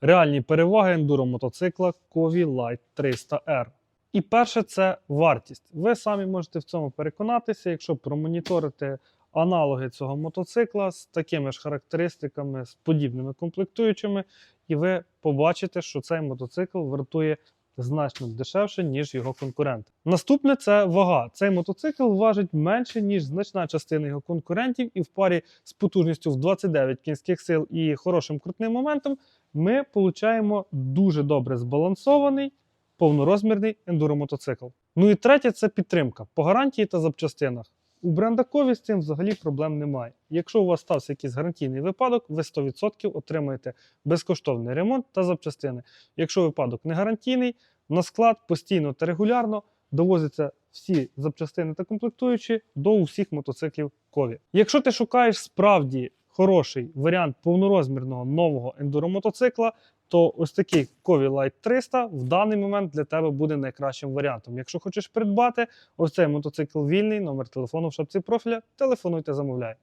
Реальні переваги ендуро мотоцикла Kovy Light 300R. І перше це вартість. Ви самі можете в цьому переконатися, якщо промоніторити аналоги цього мотоцикла з такими ж характеристиками, з подібними комплектуючими, і ви побачите, що цей мотоцикл вартує значно дешевше, ніж його конкуренти. Наступне це вага. Цей мотоцикл важить менше, ніж значна частина його конкурентів, і в парі з потужністю в 29 кінських сил і хорошим крутним моментом ми получаємо дуже добре збалансований повнорозмірний ендуромотоцикл. Ну і третє це підтримка по гарантії та запчастинах. У брендакові з цим взагалі проблем немає. Якщо у вас стався якийсь гарантійний випадок, ви 100% отримаєте безкоштовний ремонт та запчастини. Якщо випадок не гарантійний, на склад постійно та регулярно довозяться всі запчастини та комплектуючі до усіх мотоциклів Кові. Якщо ти шукаєш справді хороший варіант повнорозмірного нового ендуромотоцикла, то ось такий Кові Light 300 в даний момент для тебе буде найкращим варіантом. Якщо хочеш придбати, ось цей мотоцикл вільний, номер телефону в шапці профіля, телефонуйте, замовляй.